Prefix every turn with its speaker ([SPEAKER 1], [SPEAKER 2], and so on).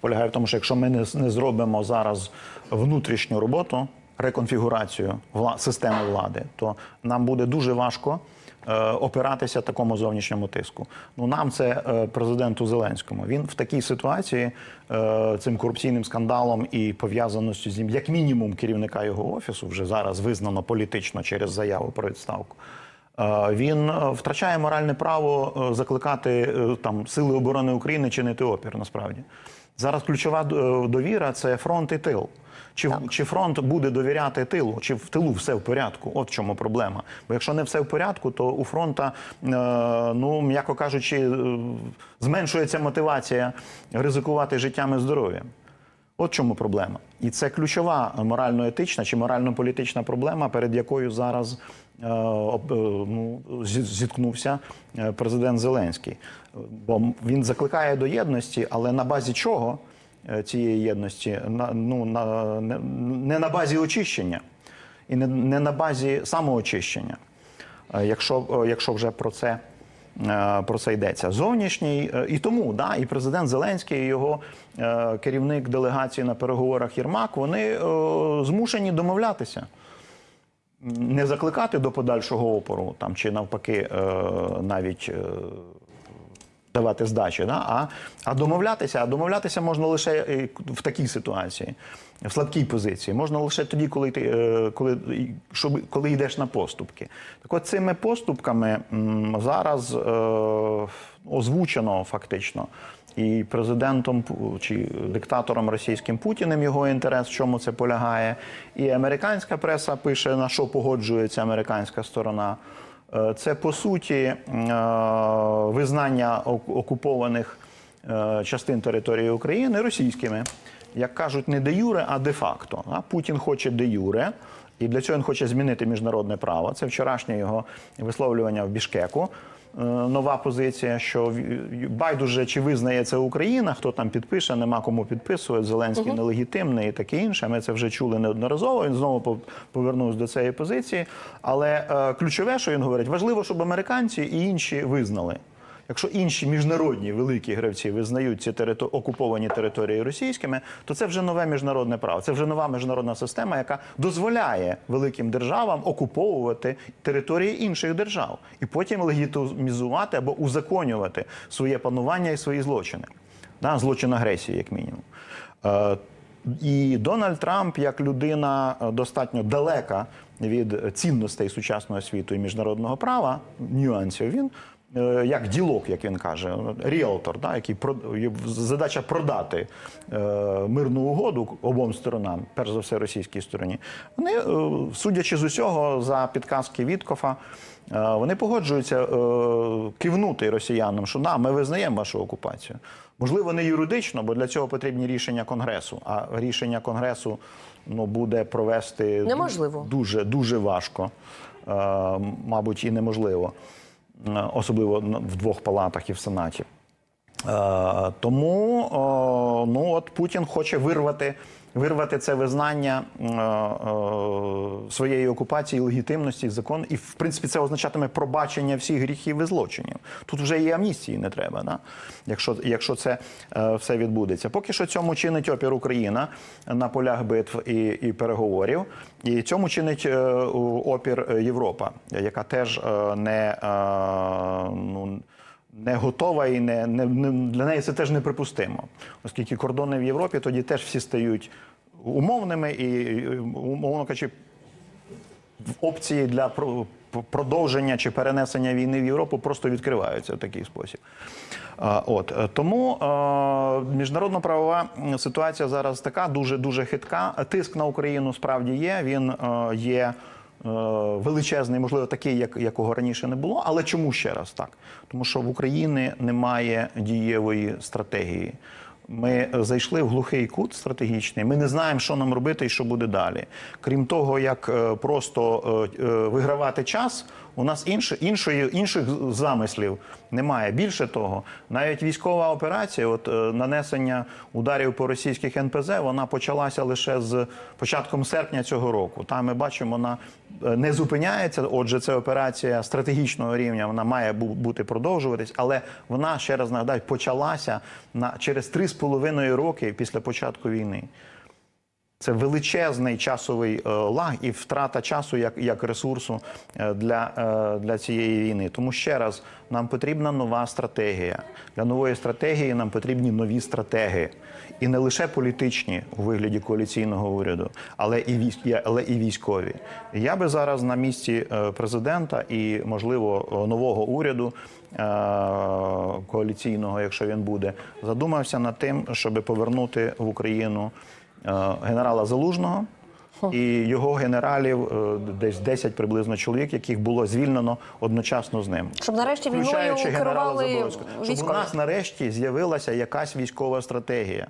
[SPEAKER 1] полягає в тому, що якщо ми не, не зробимо зараз внутрішню роботу, реконфігурацію вла, системи влади, то нам буде дуже важко е, опиратися такому зовнішньому тиску. Ну нам це е, президенту Зеленському. Він в такій ситуації е, цим корупційним скандалом і пов'язаністю з ним, як мінімум, керівника його офісу, вже зараз визнано політично через заяву про відставку. Е, Він е, втрачає моральне право е, закликати там сили оборони України чинити опір. Насправді зараз ключова довіра це фронт і тил. Чи, чи фронт буде довіряти тилу, чи в тилу все в порядку? От в чому проблема. Бо якщо не все в порядку, то у фронта, ну м'яко кажучи, зменшується мотивація ризикувати життям і здоров'ям. От чому проблема. І це ключова морально-етична чи морально-політична проблема, перед якою зараз е, е, ну, зіткнувся е, президент Зеленський. Бо він закликає до єдності, але на базі чого цієї єдності? Ну, на, не, на базі очищення і не, на базі самоочищення. Якщо, якщо вже про це, про це йдеться. Зовнішній е, і тому, да, і президент Зеленський, і його е, керівник делегації на переговорах Єрмак, вони е, змушені домовлятися. Не закликати до подальшого опору, там чи навпаки, е, навіть е, давати здачі, да? а, а домовлятися. А домовлятися можна лише е, в такій ситуації, в слабкій позиції. Можна лише тоді, коли ти е, коли, щоб, коли йдеш на поступки. Так от цими поступками зараз е, озвучено фактично. І президентом чи диктатором російським Путіним його інтерес, в чому це полягає. І американська преса пише, на що погоджується американська сторона. Е, Це по суті е, визнання ок- окупованих е, частин території України російськими, як кажуть, не де юре, а де факто. Путін хоче де юре, і для цього він хоче змінити міжнародне право. Це вчорашнє його висловлювання в Бішкеку. Е, Нова позиція, що байдуже чи визнає це Україна, хто там підпише, нема кому підписувати. Зеленський нелегітимний і таке інше. Ми це вже чули неодноразово. Він знову повернувся до цієї позиції. Але е, ключове, що він говорить, важливо, щоб американці і інші визнали. Якщо інші міжнародні великі гравці визнають ці терито- окуповані території російськими, то це вже нове міжнародне право. Це вже нова міжнародна система, яка дозволяє великим державам окуповувати території інших держав і потім легітимізувати або узаконювати своє панування і свої злочини. Да, злочин агресії, як мінімум. Е, і Дональд Трамп, як людина е, достатньо далека від цінностей сучасного світу і міжнародного права, нюансів, він як ділок, як він каже, ріелтор, да, який задача продати е, мирну угоду обом сторонам, перш за все російській стороні. Вони, е, судячи з усього, за підказки Віткофа, е, вони погоджуються е, кивнути росіянам, що на, ми визнаємо вашу окупацію. Можливо, не юридично, бо для цього потрібні рішення Конгресу. А рішення Конгресу ну, буде провести
[SPEAKER 2] Неможливо.
[SPEAKER 1] дуже дуже важко, е, мабуть, і неможливо, Е, особливо на- в двох палатах і в Сенаті. Е, тому ну от Путін хоче вирвати, вирвати це визнання е, е, своєї окупації, легітимності, закон, і в принципі це означатиме пробачення всіх гріхів і злочинів. Тут вже і амністії не треба, да? якщо, якщо це е, все відбудеться. Поки що цьому чинить опір Україна на полях битв і, і переговорів, і цьому чинить опір Європа, яка теж не ну не готова і не, не, не для неї це теж неприпустимо, оскільки кордони в Європі тоді теж всі стають умовними і, умовно кажучи, опції для про- продовження чи перенесення війни в Європу просто відкриваються в такий спосіб. От е, тому е, міжнародно-правова ситуація зараз така дуже дуже хитка. Тиск на Україну справді є. Він е, є величезний, можливо, такий, як, якого раніше не було. Але чому ще раз так? Тому що в Україні немає дієвої стратегії. Ми зайшли в глухий кут стратегічний. Ми не знаємо, що нам робити і що буде далі. Крім того, як е, просто е, е, вигравати час У нас інше, іншої, інших замислів немає. Більше того, навіть військова операція, от е, нанесення ударів по російських НПЗ, вона почалася лише з початком серпня цього року. Там ми бачимо, е, не зупиняється. Отже, це операція стратегічного рівня. Вона має бути продовжуватись, але вона ще раз нагадаю, почалася на через 3,5 роки після початку війни. Це величезний часовий е, лаг і втрата часу як, як ресурсу е, для, е, для цієї війни. Тому ще раз нам потрібна нова стратегія. Для нової стратегії нам потрібні нові стратегії. І не лише політичні у вигляді коаліційного уряду, але і військ, але і військові. Я би зараз на місці президента і, можливо, нового уряду коаліційного, якщо він буде, задумався над тим, щоб повернути в Україну генерала Залужного і його генералів, е, десь 10 приблизно чоловік, яких було звільнено одночасно з ним.
[SPEAKER 2] Щоб нарешті війною
[SPEAKER 1] генерала
[SPEAKER 2] керували
[SPEAKER 1] військові. Щоб у нас нарешті з'явилася якась військова стратегія.